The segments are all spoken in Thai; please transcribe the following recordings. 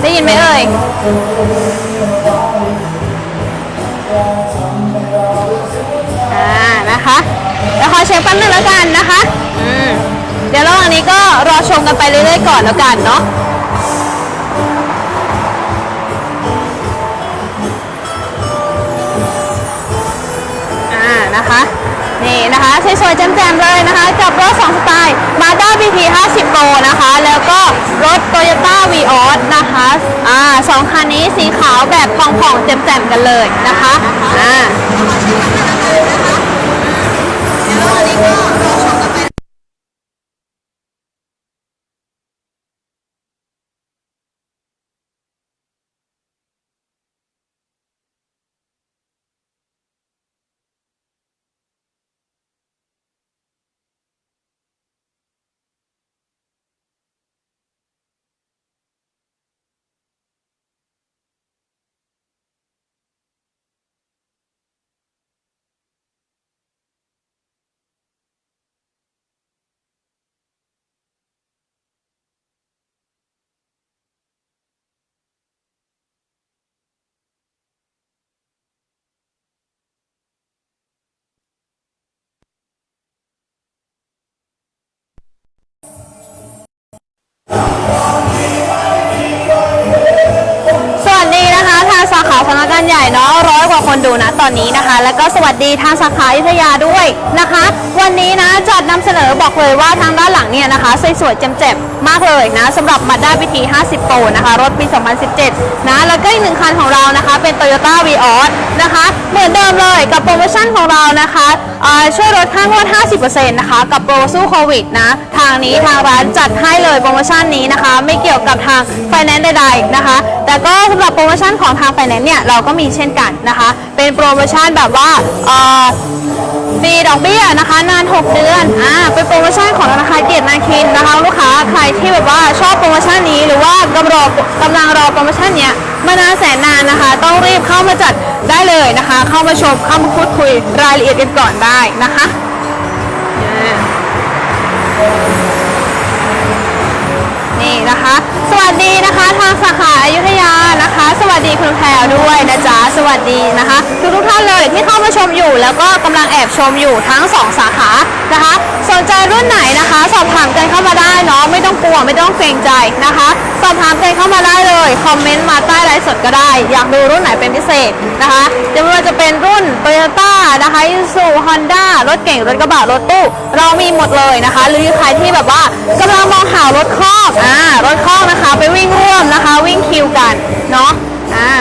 ได้ยินไหมเอ่ย อ่า นะคะเดี๋ยวขอเช็คแป๊บนึงแล้วกันนะคะ อืม เดี๋ยวระหว่างนี้ก็รอชมกันไปเรื่อยๆก่อนแล้วกันเนาะอ่า นะคะ นะคะสวยๆแจ่มๆเลยนะคะ กับรถ 2 สไตล์ Mazda BT 50 Pro นะคะ แล้วก็รถ Toyota Vios นะคะอ่าสองคันนี้สีขาวแบบผ่องๆแจ่มๆกันเลยนะคะอ่าแล้วอันนี้ก็ ญ่เนาะร้อยกว่าคนดูนะตอนนี้นะคะ แล้วก็สวัสดีทางสาขาอยุธยาด้วยนะคะ วันนี้นะจัดนำเสนอบอกเลยว่าทางด้านหลังเนี่ยนะคะสวยๆเจ็บๆมากเลยนะสำหรับ Mazda BT 50 Pro นะคะ รถปี 2017 นะแล้วก็อีกหนึ่งคันของเรานะคะ เป็น Toyota Vios นะคะ เหมือนเดิมเลยกับโปรโมชั่นของเรานะคะช่วยลดค่างวด 50%นะคะ กับโปรสู้โควิดนะทางนี้ทางร้านจัดให้เลยโปรโมชั่นนี้นะคะ ไม่เกี่ยวกับทางไฟแนนซ์ใดๆนะคะ แต่ก็สำหรับโปรโมชั่นของทางไฟแนนซ์เนี่ยเราก็มีเช่นกันนะคะ เป็นโปรโมชั่นแบบว่าฟรีดอกเบี้ยนะคะ นาน 6 เดือนอ่าเป็นโปรโมชั่นของธนาคารเกียรตินาคินนะคะลูกค้าใครที่แบบว่าชอบโปรโมชั่นนี้หรือว่ากำลังรอกำลังรอโปรโมชั่นเนี้ยมานานแสนนานนะคะ ต้องรีบเข้ามาจัดได้เลยนะคะ เข้ามาชมเข้ามาพูดคุยรายละเอียดกันก่อนได้นะคะอ่านี่นะคะ วัสดีนะคะทางสาขาอยุธยานะคะ สวัสดีคุณแพรวด้วยนะจ๊ะสวัสดีนะคะ ทุกทุกท่านเลยที่เข้ามาชมอยู่ แล้วก็กำลังแอบชมอยู่ทั้งสองสาขานะคะ สนใจรุ่นไหนนะคะ สอบถามกันเข้ามาได้เนาะไม่ต้องกลัวไม่ต้องเกรงใจนะคะ สอบถามกันเข้ามาได้เลยคอมเมนต์มาใต้ไลฟ์สดก็ได้ อยากดูรุ่นไหนเป็นพิเศษนะคะจะไม่ว่าจะเป็นรุ่น Toyota นะคะยูซูฮอนด้ารถเก่งรถกระบะรถตู้เรามีหมดเลยนะคะ หรือใครที่แบบว่ากำลังมองหารถคอกอ่ารถครอกนะคะไปวิ่งร่วมนะคะ วิ่งคิวกันเนาะอ่า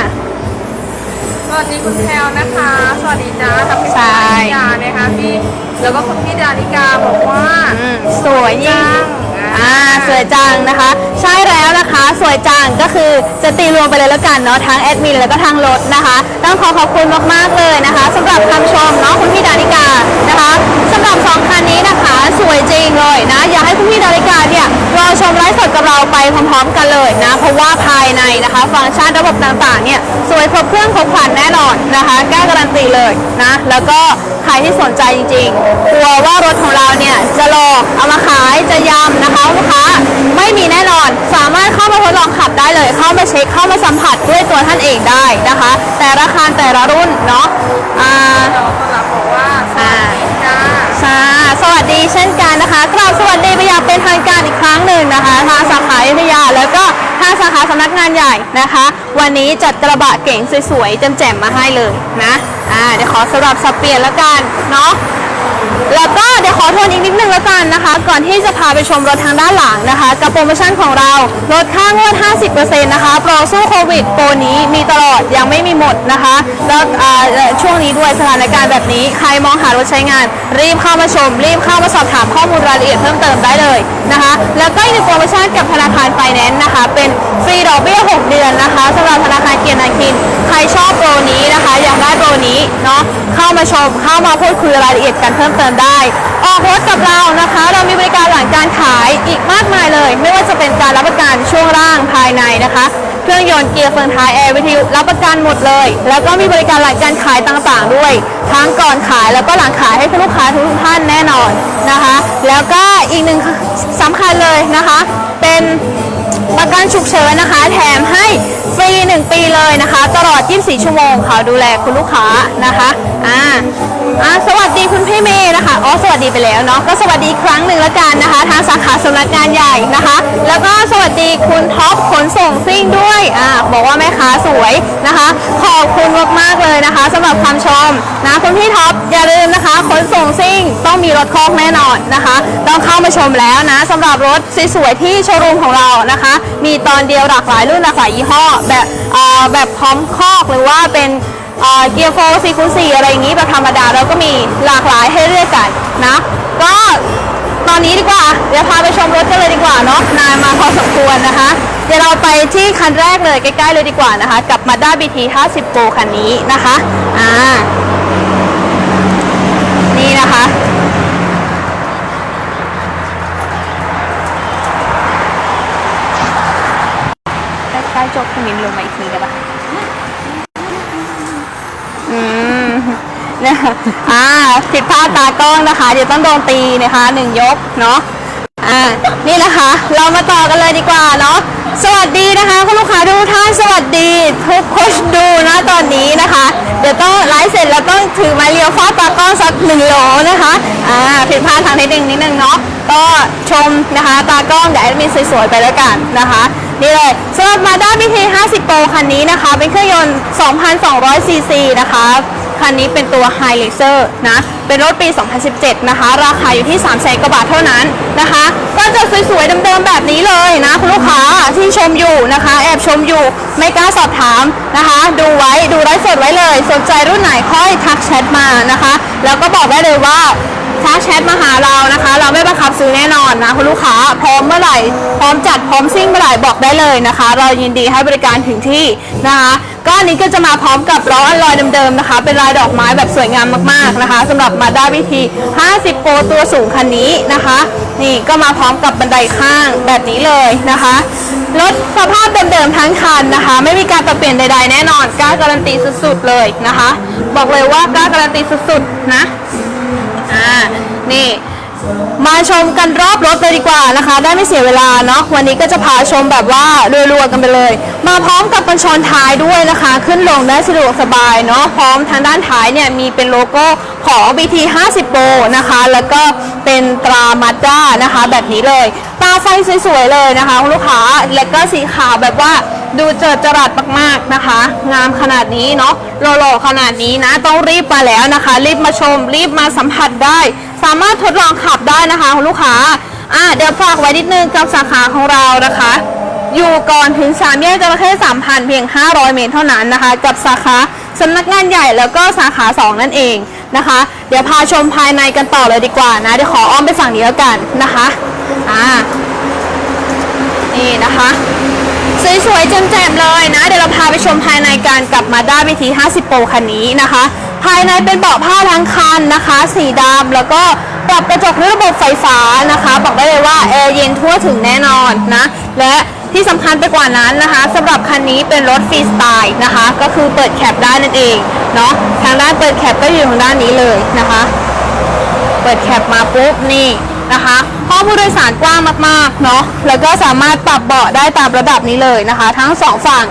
สวัสดีคุณแพลวนะคะ สวัสดีจ้าทำเป็นใช่ดาริกานะคะพี่แล้วก็คุณพี่ดาริกาบอกว่าอืมสวยยิ่งอ่า อ่าสวยจังนะคะ ใช่แล้วนะคะสวยจังก็คือจะตีรวมไปเลยแล้วกันเนาะทั้งแอดมินแล้วก็ทางรถนะคะ ต้องขอขอบคุณมากๆเลยนะคะสำหรับคำชมเนาะคุณพี่ดาริกานะคะสำหรับสองคันนี้นะคะสวยจริงเลยนะ อยากให้คุณพี่ดาริกาเนี่ยรอชมไลฟ์สดกับเราไปพร้อมๆกันเลยนะ เพราะว่าภายในนะคะ ฟังก์ชันระบบต่างๆเนี่ยสวยครบเครื่องครบครันแน่นอนนะคะกล้าการันตีเลยนะ แล้วก็ใครที่สนใจจริงๆกลัวว่ารถของเราเนี่ยจะหลอกเอามาขายจะยำนะคะลูกค้าไม่มีแน่นอน สามารถเข้ามาทดลองขับได้เลย เข้ามาเช็คเข้ามาสัมผัสด้วยตัวท่านเองได้นะคะ แต่ละคันแต่ละรุ่นเนาะอ่าเราก็รับบอกว่าสวัสดีจ้าค่ะสวัสดีเช่นกันนะคะกราบสวัสดีไปอย่างเป็นทางการอีกครั้งหนึ่งนะคะทางสาขาอยุธยาแล้วก็ทางสาขาสำนักงานใหญ่นะคะ วันนี้จัดกระบะเก๋งสวยๆแจ่มๆมาให้เลยนะอ่าเดี๋ยวขอสำหรับสับเปลี่ยนแล้วกันเนาะ แล้วก็เดี๋ยวขอทวนอีกนิดนึงแล้วกันนะคะ ก่อนที่จะพาไปชมรถทางด้านหลังนะคะ กับโปรโมชั่นของเราลดค่างวด 50%นะคะโปรสู้โควิดโปรนี้มีตลอดยังไม่มีหมดนะคะ แล้วช่วงนี้ด้วยสถานการณ์แบบนี้ ใครมองหารถใช้งาน รีบเข้ามาชม รีบเข้ามาสอบถามข้อมูลรายละเอียดเพิ่มเติมได้เลยนะคะ แล้วก็อีกหนึ่งโปรโมชั่นกับธนาคารไฟแนนซ์นะคะ เป็นฟรีดอกเบี้ย 6 เดือนนะคะสำหรับธนาคารเกียรตินาคิน ใครชอบโปรนี้นะคะ อยากได้โปรนี้เนาะเข้ามาชมเข้ามาพูดคุยรายละเอียดกันเพิ่มเติมได้ ออกรถกับเรานะคะ เรามีบริการหลังการขายอีกมากมายเลย ไม่ว่าจะเป็นการรับประกันช่วงล่างภายในนะคะ เครื่องยนต์เกียร์เฟืองท้ายแอร์วิทยุรับประกันหมดเลย แล้วก็มีบริการหลังการขายต่างๆด้วย ทั้งก่อนขายแล้วก็หลังขายให้ลูกค้าทุกท่านแน่นอนนะคะ แล้วก็อีกหนึ่งสำคัญเลยนะคะ เป็นประกันฉุกเฉินนะคะ แถมให้ฟรี 1 ปีเลยนะคะ ตลอด 24 ชั่วโมงค่ะดูแลคุณลูกค้านะคะอ่าอ่าสวัสดีคุณพี่เมย์นะคะ อ๋อ สวัสดีไปแล้วเนาะ ก็สวัสดีอีกครั้งหนึ่งแล้วกันนะคะ ทางสาขาสำนักงานใหญ่นะคะ แล้วก็สวัสดีคุณท็อปขนส่งซิ่งด้วย อ่า บอกว่าแม่ค้าสวยนะคะ ขอบคุณมากๆเลยนะคะสำหรับความชมนะคุณพี่ท็อปอย่าลืมนะคะ ขนส่งซิ่งต้องมีรถคอกแน่นอนนะคะ ต้องเข้ามาชมแล้วนะสำหรับรถสวยๆที่โชว์รูมของเรานะคะ มีตอนเดียวหลากหลายรุ่นหลากหลายยี่ห้อแบบ เอ่อ แบบพร้อมคอกหรือว่าเป็น เกียร์โฟร์ซีคูสี่อะไรอย่างนี้แบบธรรมดาเราก็มีหลากหลายให้เลือกกันนะ ก็ตอนนี้ดีกว่า เดี๋ยวพาไปชมรถกันเลยดีกว่าเนาะนานมาพอสมควรนะคะ เดี๋ยวเราไปที่คันแรกเลยใกล้ๆเลยดีกว่านะคะ กับ Mazda BT 50 Pro คันนี้นะคะอ่านี่นะคะใกล้ๆจบคุณมินลงมาอีกทีได้ปะอืม เนี่ยอ่าผิดพลาดตากล้องนะคะ เดี๋ยวต้องโดนตีนะคะหนึ่งยกเนาะอ่านี่นะคะ เรามาต่อกันเลยดีกว่าเนาะสวัสดีนะคะคุณลูกค้าทุกท่านสวัสดีทุกคนดูนะตอนนี้นะคะ เดี๋ยวต้องไลฟ์เสร็จแล้วต้องถือไม้เรียวฟาดตากล้องสักหนึ่งโหลนะคะอ่าผิดพลาดทางเทคนิคนิดนึงเนาะก็ชมนะคะตากล้องเดี๋ยวแอดมินสวยๆไปแล้วกันนะคะนี่เลยสำหรับ Mazda BT 50 Pro คันนี้นะคะ เป็นเครื่องยนต์ 2,200ซีซีนะคะ คันนี้เป็นตัว High Laser นะ เป็นรถปี 2017 นะคะ ราคาอยู่ที่ 3 0 0 0 0กว่าบาทเท่านั้นนะคะ ก็จะสวยๆเดิมๆแบบนี้เลยนะ คุณลูกค้าที่ชมอยู่นะคะ แอบชมอยู่ไม่กล้าสอบถามนะคะ ดูไว้ดูไลฟ์สดไว้เลย สนใจรุ่นไหนค่อยทักแชทมานะคะ แล้วก็บอกได้เลยว่าทักแชทมาหาเรานะคะ เราไม่บังคับซื้อแน่นอนนะคุณลูกค้าพร้อมเมื่อไหร่ พร้อมจัดพร้อมซิ่งเมื่อไหร่บอกได้เลยนะคะ เรายินดีให้บริการถึงที่นะคะ ก็อันนี้ก็จะมาพร้อมกับล้ออัลลอยเดิมๆนะคะ เป็นลายดอกไม้แบบสวยงามมากๆนะคะสำหรับ Mazda BT 50 Pro ตัวสูงคันนี้นะคะ นี่ก็มาพร้อมกับบันไดข้างแบบนี้เลยนะคะรถสภาพเดิมๆทั้งคันนะคะ ไม่มีการปรับเปลี่ยนใดๆแน่นอนกล้าการันตีสุดๆเลยนะคะ บอกเลยว่ากล้าการันตีสุดๆนะอ่านี่ มาชมกันรอบรถเลยดีกว่านะคะ ได้ไม่เสียเวลาเนาะวันนี้ก็จะพาชมแบบว่ารัวๆกันไปเลย มาพร้อมกับกันชนท้ายด้วยนะคะ ขึ้นลงได้สะดวกสบายเนาะพร้อมทางด้านท้ายเนี่ยมีเป็นโลโก้ของ BT 50 Pro นะคะ แล้วก็เป็นตรามาด้านะคะ แบบนี้เลย ตาไฟสวยๆเลยนะคะลูกค้าแล้วก็สีขาวแบบว่าดูเจิดจรัสมากๆนะคะ งามขนาดนี้เนาะโลๆขนาดนี้นะ ต้องรีบมาแล้วนะคะ รีบมาชม รีบมาสัมผัสได้ สามารถทดลองขับได้นะคะคุณลูกค้าอะเดี๋ยวฝากไว้นิดนึงกับสาขาของเรานะคะ อยู่ก่อนถึงสามแยกจระเข้สามพันเพียง 500 เมตรเท่านั้นนะคะ กับสาขาสำนักงานใหญ่แล้วก็สาขา 2 นั่นเองนะคะ เดี๋ยวพาชมภายในกันต่อเลยดีกว่านะ เดี๋ยวขออ้อมไปฝั่งนี้แล้วกันนะคะอ่านี่นะคะ สวยๆแจ่มๆเลยนะ เดี๋ยวเราพาไปชมภายในกันกับ Mazda BT 50 Pro คันนี้นะคะ ภายในเป็นเบาะผ้าทั้งคันนะคะ สีดำแล้วก็ปรับกระจกด้วยระบบไฟฟ้านะคะ บอกได้เลยว่าแอร์เย็นทั่วถึงแน่นอนนะ และที่สำคัญไปกว่านั้นนะคะสำหรับคันนี้เป็นรถฟรีสไตล์นะคะ ก็คือเปิดแคปได้นั่นเองเนาะทางด้านเปิดแคปก็อยู่ทางด้านนี้เลยนะคะ เปิดแคปมาปุ๊บนี่ นะคะ ห้องผู้โดยสารกว้างมากๆเนาะแล้วก็สามารถปรับเบาะได้ตามระดับนี้เลยนะคะ ทั้งสองฝั่ง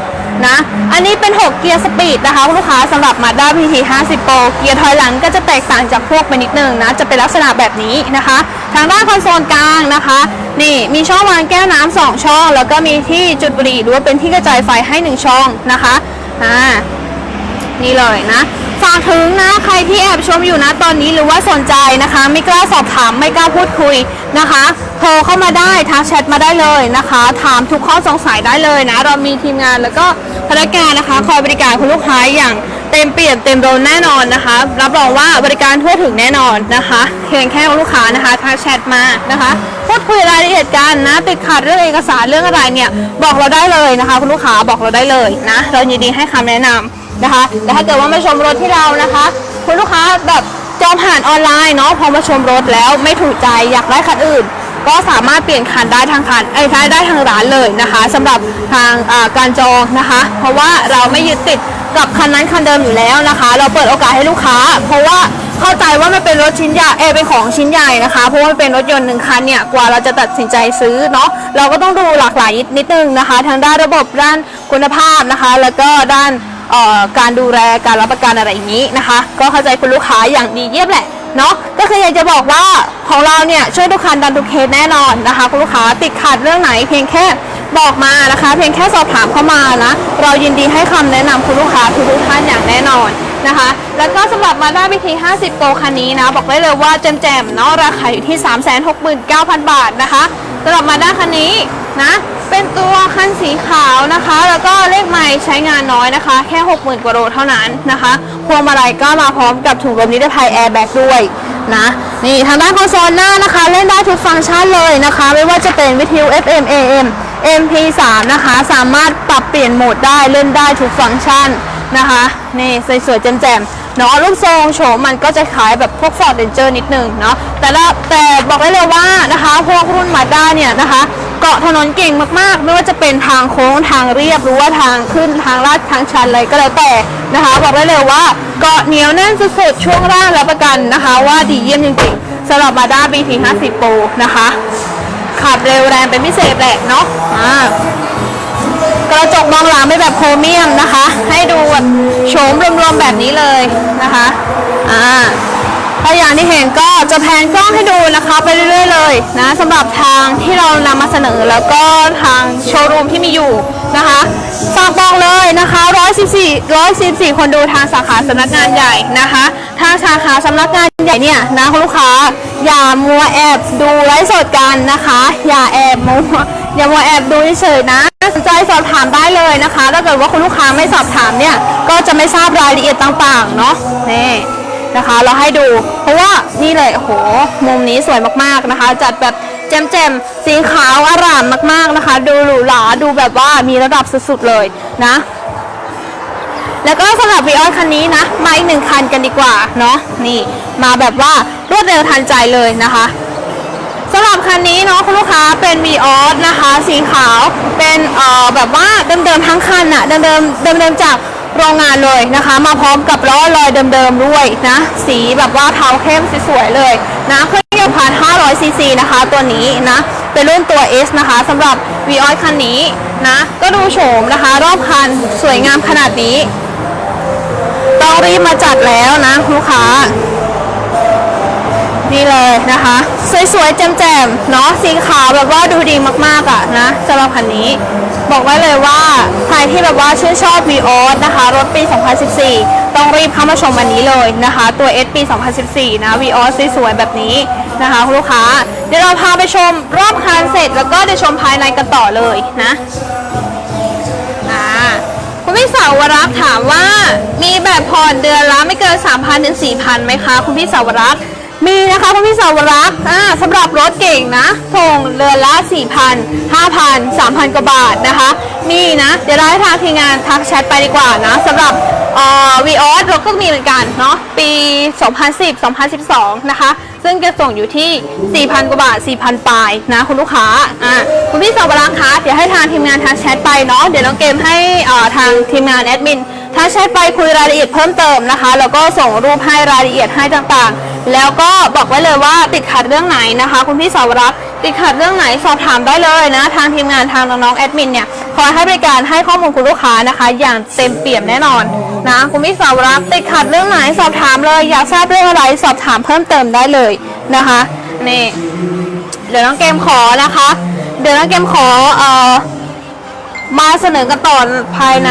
นะอันนี้เป็น 6 เกียร์สปีดนะคะลูกค้าสำหรับ Mazda PT 50 Pro เกียร์ถอยหลังก็จะแตกต่างจากพวกไปนิดนึงนะ จะเป็นลักษณะแบบนี้นะคะ ทางด้านคอนโซลกลางนะคะ นี่มีช่องวางแก้วน้ำสองช่อง แล้วก็มีที่จุดบุหรี่หรือว่าเป็นที่กระจายไฟให้หนึ่งช่องนะคะอ่านี่เลยนะ ฝากถึงนะใครที่แอบชมอยู่นะตอนนี้หรือว่าสนใจนะคะ ไม่กล้าสอบถามไม่กล้าพูดคุยนะคะโทรเข้ามาได้ทักแชทมาได้เลยนะคะ ถามทุกข้อสงสัยได้เลยนะ เรามีทีมงานแล้วก็พนักงานนะคะคอยบริการคุณลูกค้าอย่างเต็มเปี่ยมเต็มโดนแน่นอนนะคะ รับรองว่าบริการทั่วถึงแน่นอนนะคะเพียงแค่คุณลูกค้านะคะทักแชทมานะคะพูดคุยรายละเอียดกันนะ ติดขัดเรื่องเอกสารเรื่องอะไรเนี่ย บอกเราได้เลยนะคะ คุณลูกค้าบอกเราได้เลยนะ เรายินดีให้คำแนะนำ นะคะ แต่ถ้าเกิดว่ามาชมรถที่เรานะคะ คุณลูกค้าแบบจองผ่านออนไลน์เนาะพอมาชมรถแล้วไม่ถูกใจอยากได้คันอื่น ก็สามารถเปลี่ยนคันได้ทางคันไอ้ยได้ได้ทางร้านเลยนะคะสำหรับทางการจองนะคะ เพราะว่าเราไม่ยึดติดกับคันนั้นคันเดิมอยู่แล้วนะคะ เราเปิดโอกาสให้ลูกค้า เพราะว่าเข้าใจว่ามันเป็นรถชิ้นใหญ่เอเป็นของชิ้นใหญ่นะคะ เพราะว่าเป็นรถยนต์หนึ่งคันเนี่ยกว่าเราจะตัดสินใจซื้อเนาะเราก็ต้องดูหลากหลายนิดนึงนะคะ ทางด้านระบบด้านคุณภาพนะคะ แล้วก็ด้าน การดูแลการรับประกันอะไรอย่างนี้นะคะ ก็เข้าใจคุณลูกค้าอย่างดีเยี่ยมแหละเนาะก็คืออยากจะบอกว่าของเราเนี่ยช่วยทุกคันดันทุกเคสแน่นอนนะคะคุณลูกค้าติดขัดเรื่องไหนเพียงแค่บอกมานะคะ เพียงแค่สอบถามเข้ามานะเรายินดีให้คำแนะนำคุณลูกค้าทุกท่านอย่างแน่นอนนะคะ แล้วก็สำหรับมาด้าบีที50 Pro คันนี้นะบอกได้เลยว่าแจมๆเนาะราคาอยู่ที่ 369,000 บาทนะคะสำหรับมาด้าคันนี้นะ เป็นตัวคันสีขาวนะคะ แล้วก็เลขไม้ใช้งานน้อยนะคะ แค่ 60,000กว่าโลเท่านั้นนะคะ พวงมาลัยก็มาพร้อมกับถุงลมนิรภัยแอร์แบ็กด้วยนะนี่ทางด้านคอนโซลหน้านะคะ เล่นได้ทุกฟังก์ชันเลยนะคะ ไม่ว่าจะเป็นวิทยุ FM AM MP3 นะคะ สามารถปรับเปลี่ยนโหมดได้เล่นได้ทุกฟังก์ชันนะคะนี่สวยๆแจ่มๆเนาะรูปทรงโฉมมันก็จะคล้ายแบบพวก Ford Ranger นิดนึงเนาะแต่ละแต่บอกได้เลยว่านะคะ พวกรุ่นมาด้าเนี่ยนะคะ เกาะถนนเก่งมากๆ ไม่ว่าจะเป็นทางโค้งทางเรียบหรือว่าทางขึ้นทางลาดทางชันอะไรก็แล้วแต่นะคะ บอกได้เลยว่าเกาะเหนียวแน่นสุดๆช่วงล่างรับประกันนะคะ ว่าดีเยี่ยมจริงๆสำหรับมาด้า BT 50 Pro นะคะ ขับเร็วแรงเป็นพิเศษแหละเนาะอ่ากระจกมองหลังเป็นแบบโครเมียมนะคะ ให้ดูแบบโฉมรวมๆแบบนี้เลยนะคะอ่า ถ้าอย่างที่เห็นก็จะแพนกล้องให้ดูนะคะไปเรื่อยๆเลยนะสำหรับทางที่เรานำมาเสนอแล้วก็ทางโชว์รูมที่มีอยู่นะคะฝากบอกเลยนะคะ 114 114 คนดูทางสาขาสำนักงานใหญ่นะคะทางสาขาสำนักงานใหญ่เนี่ยนะคุณลูกค้า อย่ามัวแอบดูไลฟ์สดกันนะคะ อย่าแอบมัวอย่ามัวแอบดูเฉยๆนะสนใจสอบถามได้เลยนะคะ ถ้าเกิดว่าคุณลูกค้าไม่สอบถามเนี่ย ก็จะไม่ทราบรายละเอียดต่างๆ เนาะนี่ นะคะ เราให้ดู เพราะว่านี่เลยโหมุมนี้สวยมากๆนะคะ จัดแบบแจ่มๆสีขาวอร่ามมากๆนะคะ ดูหรูหราดูแบบว่ามีระดับสุดๆเลยนะ แล้วก็สำหรับวีออสคันนี้นะมาอีกหนึ่งคันกันดีกว่าเนาะนี่มาแบบว่ารวดเร็วทันใจเลยนะคะสำหรับคันนี้เนาะคุณลูกค้าเป็น v ีออสนะคะ สีขาวเป็นเอ่อแบบว่าเดิมๆทั้งคันอะเดิมๆเดิมๆจาก โรงงานเลยนะคะ มาพร้อมกับล้อลอยเดิมๆด้วยนะ สีแบบว่าเทาเข้มสวยๆเลยนะเครื่องยนต์พัน500ซีซีนะคะ ตัวนี้นะเป็นรุ่นตัว S นะคะสำหรับ v ีออคันนี้นะ ก็ดูโฉมนะคะ รอบคันสวยงามขนาดนี้ต้องรีบมาจัดแล้วนะลูกค้านี่เลยนะคะ สวยๆแจ่มๆเนาะสีขาวแบบว่าดูดีมากๆอะนะสำหรับคันนี้ บอกไว้เลยว่าใครที่แบบว่าชื่นชอบ v ีออสนะคะ รถปี 2014 ต้องรีบเข้ามาชมอันนี้เลยนะคะ ตัว S ปี 2014 นะ v ีออสสวยๆแบบนี้นะคะคุณลูกค้า เดี๋ยวเราพาไปชมรอบคันเสร็จ แล้วก็เดี๋ยวชมภายในกันต่อเลยนะคุณพี่สาวรักษ์ถามว่ามีแบบผ่อนเดือนละไม่เกิน 3,000ถึง4,000ไหมคะ คุณพี่สาวรักษ์ มีนะคะคุณพี่สาวรักษ์อ่าสำหรับรถเก่งนะส่งเดือนละ4,000 5,000 3,000 กว่าบาทนะคะมีนะ เดี๋ยวเราให้ทางทีมงานทักแชทไปดีกว่านะสำหรับเอ่อวีออสรถก็มีเหมือนกันเนาะปี 2010 2012 นะคะ ซึ่งจะส่งอยู่ที่ 4,000 กว่าบาท 4,000 ปลายนะคุณลูกค้าอ่าคุณพี่สาวรักษ์คะเดี๋ยวให้ทางทีมงานทักแชทไปเนาะเดี๋ยวน้องเกมให้อ่าทางทีมงานแอดมินทักแชทไปคุยรายละเอียดเพิ่มเติมนะคะ แล้วก็ส่งรูปให้รายละเอียดให้ต่างๆ แล้วก็บอกไว้เลยว่าติดขัดเรื่องไหนนะคะ คุณพี่สาวรักษ์ติดขัดเรื่องไหนสอบถามได้เลยนะ ทางทีมงานทางน้องๆแอดมินเนี่ยคอยให้บริการให้ข้อมูลคุณลูกค้านะคะ อย่างเต็มเปี่ยมแน่นอนนะคุณพี่สาวรักษ์ติดขัดเรื่องไหนสอบถามเลย อยากทราบเรื่องอะไรสอบถามเพิ่มเติมได้เลยนะคะนี่เดี๋ยวน้องเกมขอนะคะ เดี๋ยวน้องเกมขอเอ่อมาเสนอกันต่อภายใน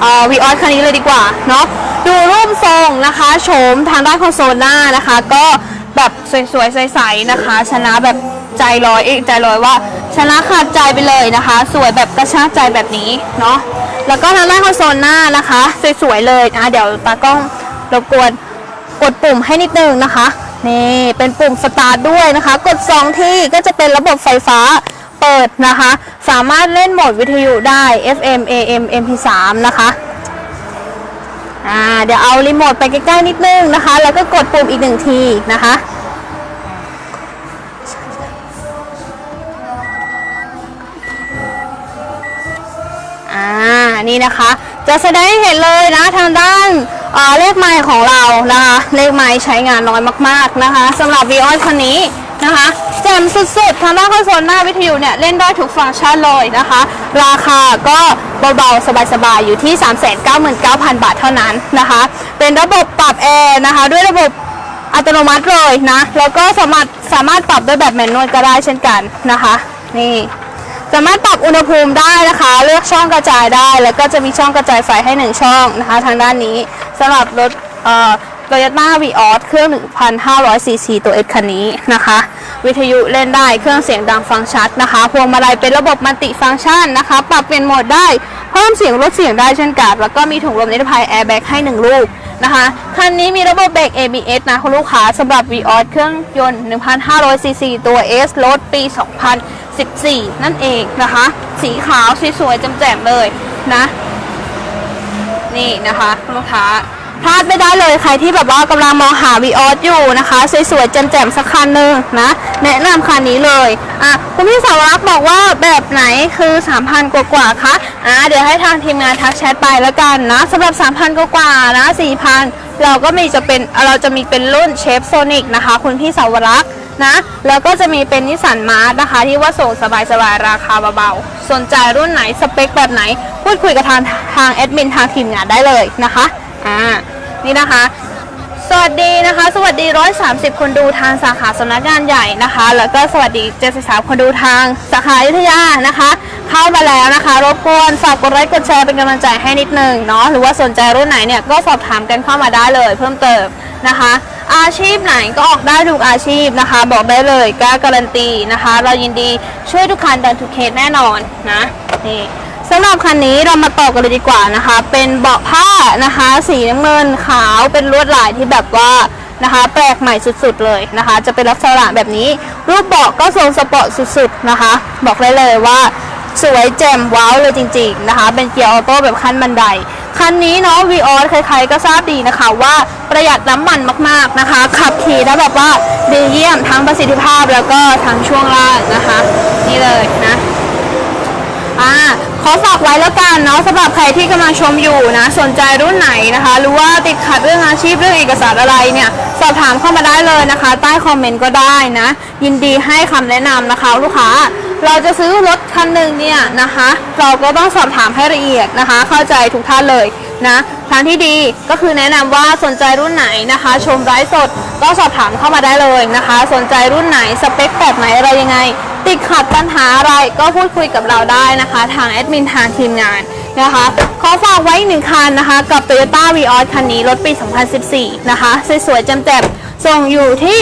เอ่อวีออสคันนี้เลยดีกว่าเนาะดูรูปทรงนะคะโฉมทางด้านคอนโซลหน้านะคะ ก็แบบสวยๆ ใสๆนะคะ ชนะแบบใจลอยเอกใจลอยว่า ชนะขาดใจไปเลยนะคะ สวยแบบกระชากใจแบบนี้เนาะแล้วก็ทางด้านคอนโซลหน้านะคะ สวยๆเลยนะเดี๋ยวตากล้องรบกวนกดปุ่มให้นิดนึงนะคะนี่เป็นปุ่มสตาร์ทด้วยนะคะ กด 2 ที่ก็จะเป็นระบบไฟฟ้าเปิดนะคะ สามารถเล่นโหมดวิทยุได้ FM AM MP3 นะคะ อ่าเดี๋ยวเอารีโมทไปใกล้ๆนิดนึงนะคะ แล้วก็กดปุ่มอีกหนึ่งทีนะคะอ่านี่นะคะ จะแสดงให้เห็นเลยนะทางด้านอ่าเลขไมล์ของเรานะคะ เลขไมล์ใช้งานน้อยมากๆนะคะสำหรับ v ีออคันนี้นะคะ จ่มสุดๆ ทางด้านคอนโซลหน้าวิทยุเนี่ย เล่นได้ทุกฟังก์ชันเลยนะคะ ราคาก็เบาๆ สบายๆ อยู่ที่ 399,000 บาทเท่านั้นนะคะ เป็นระบบปรับแอร์นะคะ ด้วยระบบอัตโนมัติเลยนะ แล้วก็สามารถสามารถปรับด้วยแบบแมนนวลก็ได้เช่นกันนะคะ นี่สามารถปรับอุณหภูมิได้นะคะ เลือกช่องกระจายได้ แล้วก็จะมีช่องกระจายไฟให้หนึ่งช่องนะคะ ทางด้านนี้สำหรับรถเอ่อ Toyota v ีออสเครื่อง 1,500ซีซีตัว S คันนี้นะคะ วิทยุเล่นได้เครื่องเสียงดังฟังชัดนะคะพวงมาลัยเป็นระบบมัลติฟังก์ชันนะคะ ปรับเปลี่ยนโหมดได้เพิ่มเสียงลดเสียงได้เช่นกันแล้วก็มีถุงลมนิรภัยแอร์แบ็กให้ 1 ลูกนะคะคันนี้มีระบบเบรก ABS นะคุณลูกค้าสำหรับ v ีออเครื่องยนต์ 1,500 ซีซีตัว S รถปี 2014 นั่นเองนะคะ สีขาวสวยๆแจ่มเลยนะ นี่นะคะคุณลูกค้า พลาดไม่ได้เลยใครที่แบบว่ากำลังมองหาวีออสอยู่นะคะสวยๆแจ่มๆสักคันหนึ่งนะแนะนำคันนี้เลยอะคุณพี่สาวรักบอกว่าแบบไหนคือ 3,000 กว่ากว่าๆคะอะเดี๋ยวให้ทางทีมงานทักแชทไปแล้วกันนะสำหรับ 3,000 กว่ากว่านะ 4,000 เราก็มีจะเป็นเราจะมีเป็นรุ่นเชฟโซนิกนะคะคุณพี่สาวรักนะแล้วก็จะมีเป็นนิสสันมาร์นะคะ ที่ว่าส่งสบายๆราคาเบาๆ สนใจรุ่นไหนสเปคแบบไหน พูดคุยกับทางทางแอดมินทางทีมงานได้เลยนะคะ อ่านี่นะคะ สวัสดีนะคะ สวัสดี 130 คนดูทางสาขาสำนักงานใหญ่นะคะ แล้วก็สวัสดี 73 คนดูทางสาขาอยุธยานะคะ เข้ามาแล้วนะคะ รบกวนฝากกดไลค์กดแชร์เป็นกำลังใจให้นิดนึงเนาะหรือว่าสนใจรุ่นไหนเนี่ยก็สอบถามกันเข้ามาได้เลย เพิ่มเติมนะคะ อาชีพไหนก็ออกได้ทุกอาชีพนะคะ บอกได้เลยกล้าการันตีนะคะ เรายินดีช่วยทุกคันดันทุกเคสแน่นอนนะนี่ สำหรับคันนี้เรามาต่อกันเลยดีกว่านะคะ เป็นเบาะผ้านะคะ สีน้ำเงินขาวเป็นลวดลายที่แบบว่านะคะ แปลกใหม่สุดๆเลยนะคะ จะเป็นลักษณะแบบนี้ รูปเบาะก็ทรงสปอร์ตสุดๆนะคะ บอกได้เลยว่าสวยแจ่มว้าวเลยจริงๆนะคะ เป็นเกียร์ออโต้แบบขั้นบันได คันนี้เนาะวีออสใครๆก็ทราบดีนะคะว่าประหยัดน้ำมันมากๆนะคะ ขับขี่ได้แบบว่าดีเยี่ยมทั้งประสิทธิภาพแล้วก็ทั้งช่วงล่างนะคะ นี่เลยนะอ่า อฝากไว้แล้วกันเนาะสำหรับใครที่กำลังชมอยู่นะ สนใจรุ่นไหนนะคะ หรือว่าติดขัดเรื่องอาชีพเรื่องเอกสารอะไรเนี่ย สอบถามเข้ามาได้เลยนะคะ ใต้คอมเมนต์ก็ได้นะ ยินดีให้คำแนะนำนะคะ ลูกค้าเราจะซื้อรถคันหนึ่งเนี่ยนะคะ เราก็ต้องสอบถามให้ละเอียดนะคะ เข้าใจทุกท่านเลยนะทางที่ดีก็คือแนะนำว่าสนใจรุ่นไหนนะคะ ชมไลฟ์สดก็สอบถามเข้ามาได้เลยนะคะ สนใจรุ่นไหนสเปคแบบไหนอะไรยังไง ติดขัดปัญหาอะไรก็พูดคุยกับเราได้นะคะ ทางแอดมินทางทีมงานนะคะ ขอฝากไว้หนึ่งคันนะคะ กับ Toyota v ีออคันนี้รถปี 2014 นะคะ สวยๆจำแจ่มๆส่งอยู่ที่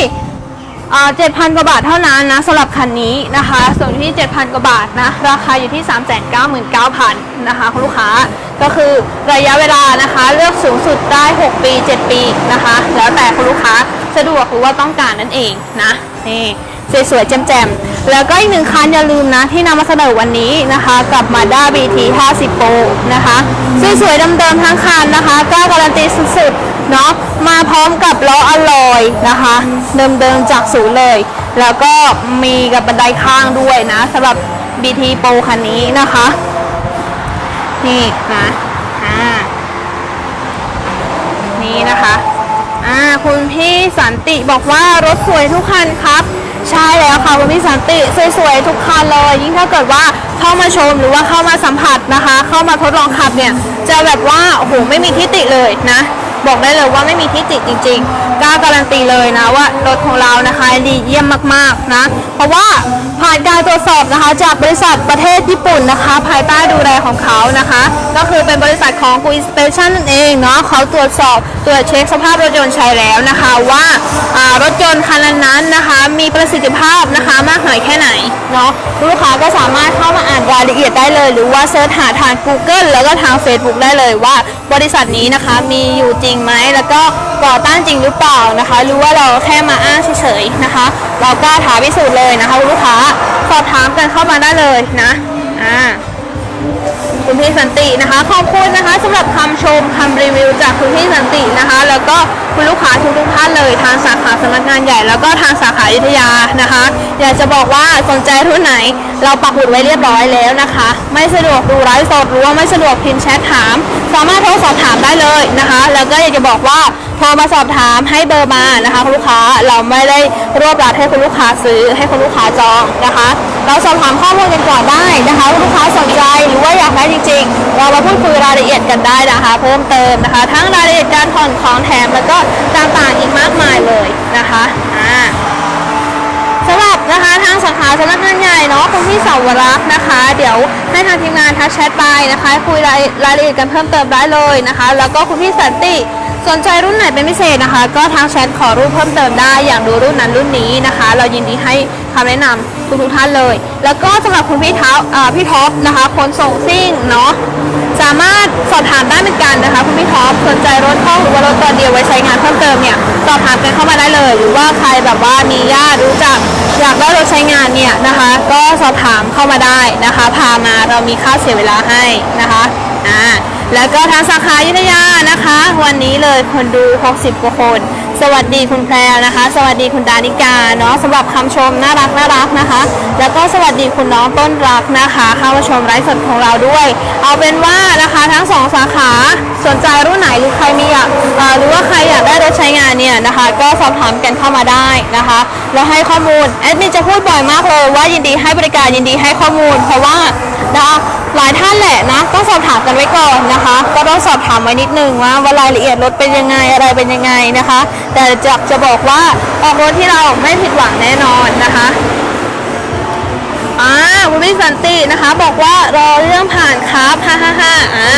เจ็ดพันกว่าบาทเท่านั้นนะสำหรับคันนี้นะคะ ส่งอยู่ที่ 7,000 กว่าบาทนะ ราคาอยู่ที่ 399,000 นะคะคุณลูกค้าก็คือระยะเวลานะคะ เลือกสูงสุดได้ 6 ปี 7 ปีนะคะ แล้วแต่คุณลูกค้าสะดวกหรือว่าต้องการนั่นเองนะนี่ สวยๆ แจ่มๆ แล้วก็อีกหนึ่งคันอย่าลืมนะ ที่นำมาเสนอวันนี้นะคะ กับ Mazda BT 50 Pro นะคะสวยๆเดิมๆทั้งคันนะคะกล้าการันตีสุดๆเนาะมาพร้อมกับล้ออลลอยนะคะเดิมๆจากศูนย์เลย แล้วก็มีกับบันไดข้างด้วยนะสำหรับ BT Pro คันนี้นะคะ นี่นะอ่านี่นะคะอ่าคุณพี่สันติบอกว่ารถสวยทุกคันครับ ใช่แล้วค่ะคุณพี่สันติสวยๆทุกคันเลย ยิ่งถ้าเกิดว่าเข้ามาชมหรือว่าเข้ามาสัมผัสนะคะ เข้ามาทดลองขับเนี่ยจะแบบว่าโอ้โหไม่มีที่ติเลยนะ บอกได้เลยว่าไม่มีที่ติจริง ๆ กล้าการันตีเลยนะว่ารถของเรานะคะดีเยี่ยมมากๆนะ เพราะว่าผ่านการตรวจสอบนะคะจากบริษัทประเทศญี่ปุ่นนะคะ ภายใต้ดูแลของเขานะคะ ก็คือเป็นบริษัทของกุ i สเปชันนั่นเองเนาะเขาตรวจสอบตรวจเช็คสภาพรถยนต์ใช้แล้วนะคะว่ารถยนต์คันนั้นนะคะมีประสิทธิภาพนะคะมากน้อยแค่ไหนเนาะลูกค้าก็สามารถเข้ามาอ่านรายละเอียดได้เลย หรือว่าเซิร์ชหาทาง Google แล้วก็ทาง Facebook ได้เลยว่าบริษัทนี้นะคะมีอยู่จริงไหมแล้วก็ก่อตั้งจริงหรือเปล่านะคะหรือว่าเราแค่มาอ้างเฉยๆนะคะ เราก็ท้าพิสูจน์เลยนะคะลูกค้าสอบถามกันเข้ามาได้เลยนะอ่าคุณพี่สันตินะคะ ขอบคุณนะคะสำหรับคำชมคำรีวิวจากคุณพี่สันตินะคะ แล้วก็คุณลูกค้าทุกทุกท่านเลยทางสาขาสำนักงานใหญ่แล้วก็ทางสาขาอยุธยานะคะ อยากจะบอกว่าสนใจรุ่นไหน เราปักหมุดไว้เรียบร้อยแล้วนะคะ ไม่สะดวกดูไลฟ์สดหรือว่าไม่สะดวกพิมพ์แชทถาม สามารถโทรสอบถามได้เลยนะคะ แล้วก็อยากจะบอกว่า โทรมาสอบถามให้เบอร์มานะคะคุณลูกค้าเราไม่ได้รวบรัดให้คุณลูกค้าซื้อให้คุณลูกค้าจองนะคะ เราสอบถามข้อมูลกันก่อนได้นะคะคุณลูกค้าสนใจหรือว่าอยากได้จริง ๆ เรามาพูดคุยรายละเอียดกันได้นะคะ เพิ่มเติมนะคะ ทั้งรายละเอียดการผ่อนของแถมแล้วก็ต่างๆอีกมากมายเลยนะคะอ่า นะคะทางสาขาสำนักงานใหญ่เนาะคุณพี่สาวรักษ์นะคะ เดี๋ยวให้ทางทีมงานทักแชทไปนะคะ คุยรายรายละเอียดกันเพิ่มเติมได้เลยนะคะ แล้วก็คุณพี่สันติสนใจรุ่นไหนเป็นพิเศษนะคะ ก็ทางแชทขอรูปเพิ่มเติมได้อย่างดูรุ่นนั้นรุ่นนี้นะคะ เรายินดีให้คำแนะนำทุกทุกท่านเลย แล้วก็สำหรับคุณพี่เท้าพี่ท็อปนะคะคนส่งซิ่งเนาะสามารถสอบถามได้เหมือนกันนะคะ คุณพี่ท็อปสนใจรถห้อหรือว่ารถตัวเดียวไว้ใช้งานเพิ่มเติมเนี่ยสอบถามกันเข้ามาได้เลย หรือว่าใครแบบว่ามีญาติรู้จัก อยากได้รถใช้งานเนี่ยนะคะ ก็สอบถามเข้ามาได้นะคะ พามาเรามีค่าเสียเวลาให้นะคะอ่าแล้วก็ทางสาขายุทธยานะคะ วันนี้เลยคนดู 60กว่าคน สวัสดีคุณแพรนะคะ สวัสดีคุณดานิกาเนาะสำหรับคำชมน่ารักน่ารักนะคะ แล้วก็สวัสดีคุณน้องต้นรักนะคะเข้ามาชมไลฟ์สดของเราด้วย เอาเป็นว่านะคะทั้งสองสาขาสนใจรุ่นไหนหรือใครมีอยากหรือว่าใครอยากได้รถใช้งานเนี่ยนะคะ ก็สอบถามกันเข้ามาได้นะคะแล้วให้ข้อมูลแอดมินจะพูดบ่อยมากเลยว่ายินดีให้บริการยินดีให้ข้อมูล เพราะว่านะคะ หลายท่านแหละนะต้องสอบถามกันไว้ก่อนนะคะ ก็ต้องสอบถามไว้นิดนึงว่าว่ารายละเอียดรถเป็นยังไงอะไรเป็นยังไงนะคะ แต่จะจะบอกว่าออกรถที่เราไม่ผิดหวังแน่นอนนะคะอ่าคุณพี่สันตินะคะบอกว่ารอเรื่องผ่านครับฮ่าฮ่าฮ่าอ่า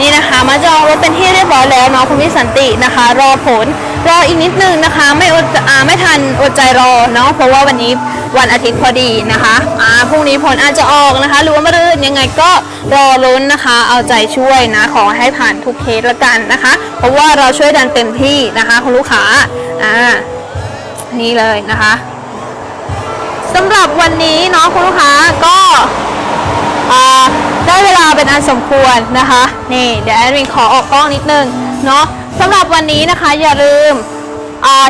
นี่นะคะมาจองรถเป็นที่เรียบร้อยแล้วเนาะคุณพี่สันตินะคะ รอผลรออีกนิดนึงนะคะ ไม่อดอ่าไม่ทันอดใจรอเนาะเพราะว่าวันนี้วันอาทิตย์พอดีนะคะอ่าพรุ่งนี้ผลอาจจะออกนะคะ หรือว่ามะรืนยังไงก็รอลุ้นนะคะ เอาใจช่วยนะ ขอให้ผ่านทุกเคสละกันนะคะ เพราะว่าเราช่วยดันเต็มที่นะคะคุณลูกค้าอ่านี่เลยนะคะสำหรับวันนี้เนาะคุณลูกค้าก็ได้เวลาเป็นอันสมควรนะคะ นี่เดี๋ยวแอดมินขอออกกล้องนิดนึง เนาะสำหรับวันนี้นะคะอย่าลืม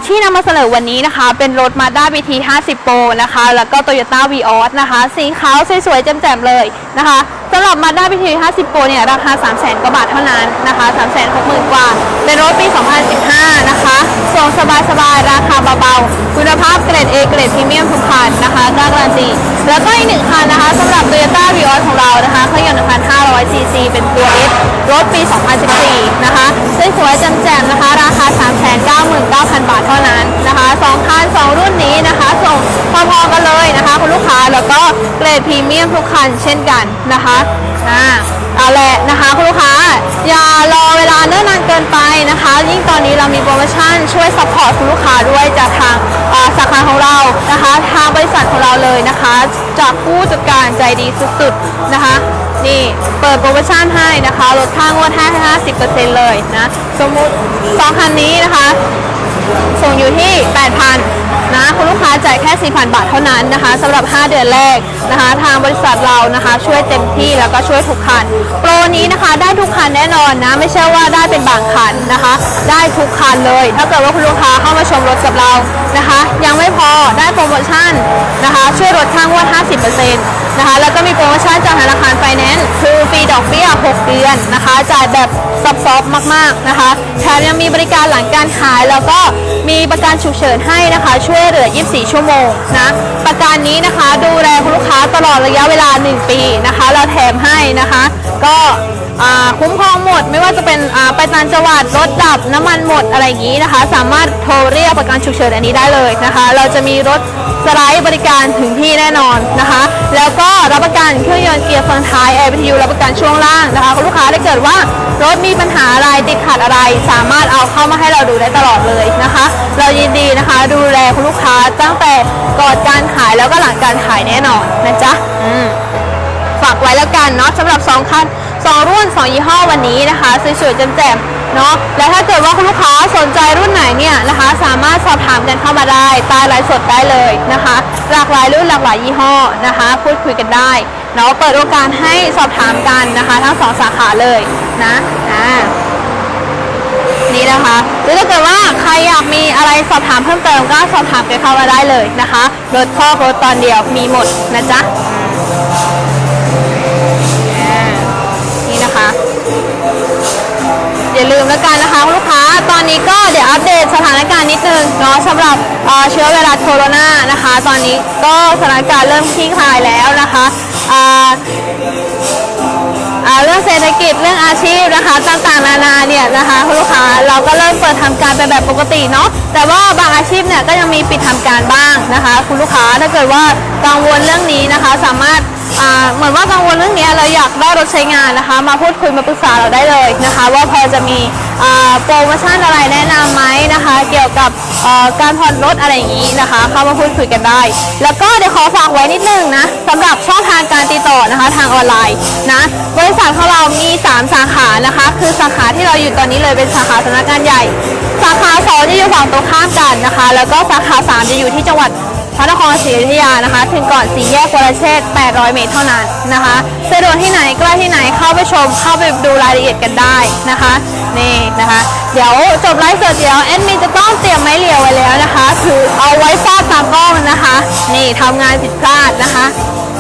ที่นำมาเสนอวันนี้นะคะ เป็นรถ Mazda BT 50 Pro นะคะ แล้วก็ Toyota Vios นะคะ สีขาวสวยๆแจ่มๆเลยนะคะำหรับ Mazda BT 50 Pro เนี่ยราคา3 0 0 0 0 0 กว่าบาทเท่านั้นนะคะ3 6 0 0 0 0 กว่า เป็นรถปี 2015 นะคะส่งสบายๆ ราคาเบาๆ คุณภาพเกรด A เกรดพรีเมียมทุกคันนะคะกล้าการันตีแล้วก็อีกหนึ่งคันนะคะสำหรับ Toyota Vios ของเรานะคะเครื่องยนต์1,500 cc เป็นตัว S รถปี 2014 นะคะสวยๆแจ่มๆนะคะ ราคา 399,000 บาทเท่านั้นนะคะสองคันสองรุ่นนี้นะคะส่งพอๆกันเลยนะคะคุณลูกค้าแล้วก็เกรดพรีเมียมทุกคันเช่นกันนะคะอ่าเอาแหละนะคะคุณลูกค้า อย่ารอเวลาเนิ่นนานเกินไปนะคะ ยิ่งตอนนี้เรามีโปรโมชั่นช่วยซัพพอร์ตคุณลูกค้าด้วยจากทางสาขาของเรานะคะ ทางบริษัทของเราเลยนะคะ จากผู้จัดการใจดีสุดๆนะคะนี่เปิดโปรโมชั่นให้นะคะลดค่างวดให้50%เลยนะ สมมุติสองคันนี้นะคะ ส่งอยู่ที่ 8,000 นะคุณลูกค้าจ่ายแค่ 4,000 บาทเท่านั้นนะคะสำหรับ 5 เดือนแรกนะคะ ทางบริษัทเรานะคะ ช่วยเต็มที่แล้วก็ช่วยทุกคัน โปรนี้นะคะได้ทุกคันแน่นอนนะ ไม่ใช่ว่าได้เป็นบางคันนะคะ ได้ทุกคันเลย ถ้าเกิดว่าคุณลูกค้าเข้ามาชมรถกับเรานะคะ ยังไม่พอได้โปรโมชั่นนะคะ ช่วยลดค่างวด 50%นะคะแล้วก็มีโปรโมชั่นจากธนาคารไฟแนนซ์คือฟรีดอกเบี้ย 6 เดือนนะคะ จ่ายแบบ ซอฟต์ๆมากๆนะคะแถมยังมีบริการหลังการขายแล้วก็มีประกันฉุกเฉินให้นะคะ ช่วยเหลือ 24 ชั่วโมงนะประกันนี้นะคะดูแลคุณลูกค้าตลอดระยะเวลา 1 ปีนะคะ เราแถมให้นะคะ ก็คุ้มครองหมดไม่ว่าจะเป็นไปต่างจังหวัดรถดับน้ำมันหมดอะไรอย่างนี้นะคะ สามารถโทรเรียกประกันฉุกเฉินอันนี้ได้เลยนะคะ เราจะมีรถสไลด์บริการถึงที่แน่นอนนะคะ แล้วก็รับประกันเครื่องยนต์เกียร์เฟืองท้ายแอร์วิทยุรับประกันช่วงล่างนะคะคุณลูกค้าถ้เกิดว่ารถมีปัญหาอะไรติดขัดอะไร สามารถเอาเข้ามาให้เราดูได้ตลอดเลยนะคะ เรายินดีนะคะดูแลคุณลูกค้าตั้งแต่ก่อนการขายแล้วก็หลังการขายแน่นอนนะจ๊ะฝากไว้แล้วกันเนาะสำหรับ2คัน2รุ่น 2 ยี่ห้อวันนี้นะคะสวยๆแจ่มๆเนาะและถ้าเกิดว่าคุณลูกค้าสนใจรุ่นไหนเนี่ยนะคะ สามารถสอบถามกันเข้ามาได้ใต้ไลฟ์สดได้เลยนะคะ หลากหลายรุ่นหลากหลายยี่ห้อนะคะ พูดคุยกันได้เนาะเปิดโอกาสให้สอบถามกันนะคะ ทั้งสองสาขาเลยนะ อ่านี้นะคะหรือถ้าเกิดว่าใครอยากมีอะไรสอบถามเพิ่มเติมก็สอบถามกันเข้ามาได้เลยนะคะรถคอรถตอนเดียวมีหมดนะจ๊ะนี่นะคะอย่าลืมแล้วกันนะคะลูกค้าตอนนี้ก็เดี๋ยวอัปเดตสถานการณ์นิดนึงเนาะสำหรับเชื้อไวรัสโคโรนานะคะ ตอนนี้ก็สถานการณ์เริ่มคลี่คลายแล้วนะคะ เรื่องเศรษฐกิจเรื่องอาชีพนะคะต่างๆนานาเนี่ยนะคะคุณลูกค้าเราก็เริ่มเปิดทำการเป็นแบบปกติเนาะแต่ว่าบางอาชีพเนี่ยก็ยังมีปิดทำการบ้างนะคะ คุณลูกค้าถ้าเกิดว่ากังวลเรื่องนี้นะคะสามารถ อ่าเหมือนว่ากังวลเรื่องนี้เราอยากได้รถใช้งานนะคะ มาพูดคุยมาปรึกษาเราได้เลยนะคะ ว่าพอจะมีอ่าโปรโมชั่นอะไรแนะนำไหมนะคะ เกี่ยวกับอ่อการผ่อนรถอะไรอย่างนี้นะคะเข้ามาพูดคุยกันได้ แล้วก็เดี๋ยวขอฝากไว้นิดนึงนะสำหรับช่องทางการติดต่อนะคะทางออนไลน์นะบริษัทของเรามี 3 สาขานะคะ คือสาขาที่เราอยู่ตอนนี้เลยเป็นสาขาสำนักงานใหญ่ สาขาสองจะอยู่ฝั่งตรงข้ามกันนะคะ แล้วก็สาขาสามจะอยู่ที่จังหวัด พระนครศรีอยุธยานะคะ ถึงก่อนสีแยกวรเชษฐ์800 เมตรเท่านั้นนะคะสะดวกที่ไหนใกล้ที่ไหนเข้าไปชม เข้าไปดูรายละเอียดกันได้นะคะนี่นะคะ เดี๋ยวจบไลฟ์สดเดี๋ยวแอดมินจะต้องเตรียมไม้เหลียวไว้แล้วนะคะถือเอาไว้ฟาดตามกล้องนะคะ นี่ทำงานผิดพลาดนะคะ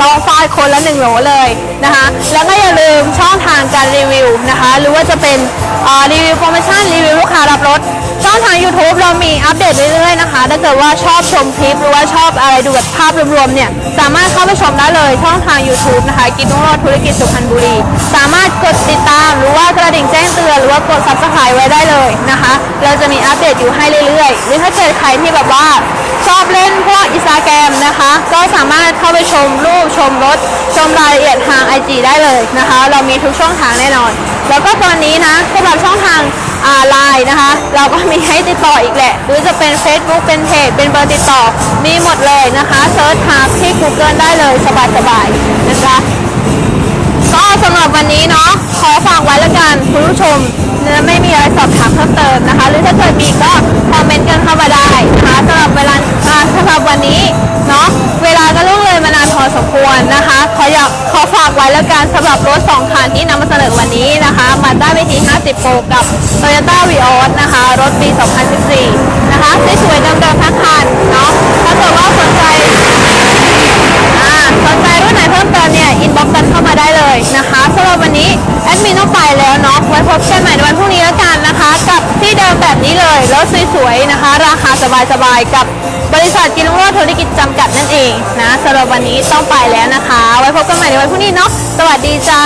ต้องฟาดคนละหนึ่งโหลเลยนะคะ แล้วก็อย่าลืมช่องทางการรีวิวนะคะ หรือว่าจะเป็นอ่อรีวิวโปรโมชั่นรีวิวลูกค้ารับรถ ช่องทาง YouTube เรามีอัปเดตเรื่อยๆนะคะ ถ้าเกิดว่าชอบชมคลิปหรือว่าชอบอะไรดูแบบภาพรวมๆเนี่ย สามารถเข้าไปชมได้เลยช่องทาง YouTube นะคะ กินนุ่งโรดธุรกิจสุพรรณบุรี สามารถกดติดตามหรือว่ากระดิ่งแจ้งเตือนหรือว่ากด subscribe ไว้ได้เลยนะคะ เราจะมีอัปเดตอยู่ให้เรื่อยๆ หรือถ้าเกิดใครที่แบบว่าชอบเล่นพวกอินสตาแกรมนะคะ ก็สามารถเข้าไปชมรูปชมรถ ชมรายละเอียดทาง IG ได้เลยนะคะ เรามีทุกช่องทางแน่นอน แล้วก็ตอนนี้นะสำหรับช่องทาง ไลน์นะคะ เราก็มีให้ติดต่ออีกแหละ หรือจะเป็น Facebook เป็นเพจเป็นเบอร์ติดต่อ มีหมดเลยนะคะเซิร์ชหาที่ Google ได้เลยสบายๆนะคะ ก็สำหรับวันนี้เนาะขอฝากไว้ละกันคุณผู้ชมเนื้อไม่มีอะไรสอบถามเพิ่มเติมนะคะ หรือถ้าเกิดมีก็คอมเมนต์กันเข้ามาได้นะคะสำหรับเวลาสำหรับวันนี้เนาะเวลาก็ล่วงเลยมานานพอสมควรนะคะ ขออยากขอฝากไว้ละกันสำหรับรถสองคันที่นำมาเสนอวันนี้นะคะมาด้าเวที50 Pro กับ Toyota v i o s นะคะ รถปี 2014 นะคะสวยๆดิมๆทั้งคันเนาะถ้าเกิดว่าสนใจ รุ่นไหนเพิ่มเติมเนี่ยอินบ็อกซ์กันเข้ามาได้เลยนะคะสำหรับวันนี้แอดมินต้องไปแล้วเนาะไว้พบกันใหม่ในวันพรุ่งนี้แล้วกันนะคะ กับที่เดิมแบบนี้เลยรถสวยๆนะคะ ราคาสบายๆกับบริษัทกินรุ่งโรจน์ธุรกิจจำกัดนั่นเองนะสำหรับวันนี้ต้องไปแล้วนะคะ ไว้พบกันใหม่ในวันพรุ่งนี้เนาะสวัสดีจ้า